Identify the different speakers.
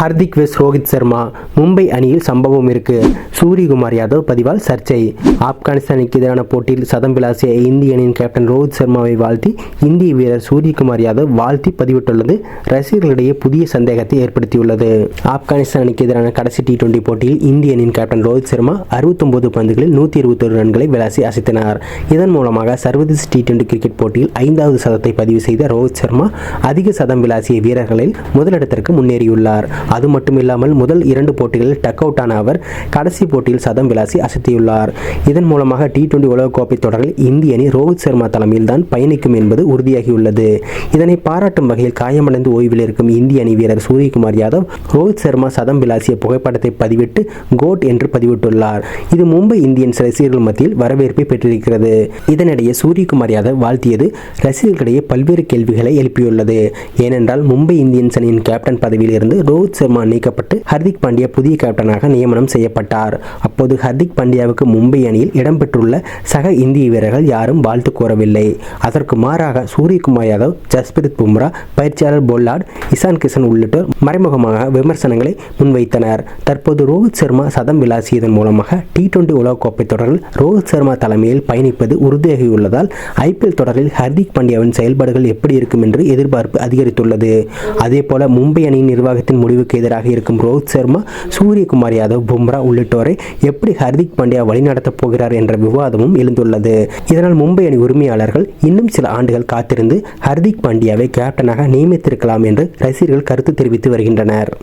Speaker 1: ஹர்திக் வெஸ் ரோஹித் சர்மா மும்பை அணியில் சம்பவம் இருக்கு. சூரியகுமார் யாதவ் பதிவால் சர்ச்சை. ஆப்கானிஸ்தானுக்கு எதிரான போட்டியில் சதம் விளாசிய இந்திய அணியின் கேப்டன் ரோஹித் சர்மாவை வாழ்த்தி இந்திய வீரர் சூரியகுமார் யாதவ் வாழ்த்தி பதிவிட்டுள்ளது. ரசிகர்களிடையே புதிய சந்தேகத்தை ஏற்படுத்தியுள்ளது. ஆப்கானிஸ்தான் அணிக்கு எதிரான கடைசி டி டுவெண்டி போட்டியில் இந்திய அணியின் கேப்டன் ரோஹித் சர்மா அறுபத்தொன்பது பந்துகளில் நூற்றி இருபத்தொரு ரன்களை விளாசி அசைத்தனர். இதன் மூலமாக சர்வதேச டி டுவெண்டி கிரிக்கெட் போட்டியில் ஐந்தாவது சதத்தை பதிவு செய்த ரோஹித் சர்மா அதிக சதம் விளாசிய வீரர்களில் முதலிடத்திற்கு முன்னேறியுள்ளார். அது மட்டும் இல்லாமல் முதல் இரண்டு போட்டிகளில் டக் அவுட் ஆன அவர் கடைசி போட்டியில் சதம் விளாசி அசத்தியுள்ளார். இதன் மூலமாக டி டுவெண்டி உலகக்கோப்பை தொடரில் இந்திய அணி ரோஹித் சர்மா தலைமையில் தான் பயணிக்கும் என்பது உறுதியாகியுள்ளது. இதனை பாராட்டும் வகையில் காயமடைந்து ஓய்வில் இருக்கும் இந்திய அணி வீரர் சூரியகுமார் யாதவ் ரோஹித் சர்மா சதம் விளாசிய புகைப்படத்தை பதிவிட்டு கோட் என்று பதிவிட்டுள்ளார். இது மும்பை இந்தியன்ஸ் ரசிகர்கள் மத்தியில் வரவேற்பை பெற்றிருக்கிறது. இதனிடையே சூரியகுமார் யாதவ் வாழ்த்தியது ரசிகர்களிடையே பல்வேறு கேள்விகளை எழுப்பியுள்ளது. ஏனென்றால் மும்பை இந்தியன்ஸ் அணியின் கேப்டன் பதவியில் இருந்து ரோஹித் சர்மா நீக்கப்பட்டு ஹர்திக் பாண்டியா புதிய கேப்டனாக நியமனம் செய்யப்பட்டார். அப்போது ஹர்திக் பாண்டியாவுக்கு மும்பை அணியில் இடம்பெற்றுள்ள சக இந்திய வீரர்கள் யாரும் வாழ்த்து கூறவில்லை. அதற்கு மாறாக சூரியகுமார் யாதவ் ஜஸ்பிரித் பும்ரா பயிற்சியாளர் பொல்லாட் இசான் கிஷன் உள்ளிட்டோர் மறைமுகமாக விமர்சனங்களை முன்வைத்தனர். தற்போது ரோஹித் சர்மா சதம் விளாசியதன் மூலமாக டி டுவெண்டி உலகக்கோப்பை தொடரில் ரோஹித் சர்மா தலைமையில் பயணிப்பது உறுதியாகியுள்ளதால் ஐபிஎல் தொடரில் ஹர்திக் பாண்டியாவின் செயல்பாடுகள் எப்படி இருக்கும் என்று எதிர்பார்ப்பு அதிகரித்துள்ளது. அதேபோல மும்பை அணியின் நிர்வாகத்தின் முடிவுக்கு எதிராக இருக்கும் ரோஹித் சர்மா சூரியகுமார் யாதவ் பும்ரா உள்ளிட்டோரை எப்படி ஹர்திக் பாண்டியா வழிநடத்தப் போகிறார் என்ற விவாதமும் எழுந்துள்ளது. இதனால் மும்பை அணி உரிமையாளர்கள் இன்னும் சில ஆண்டுகள் காத்திருந்து ஹர்திக் பாண்டியாவை கேப்டனாக நியமித்திருக்கலாம் என்று ரசிகர்கள் கருத்து தெரிவித்து வருகின்றனர்.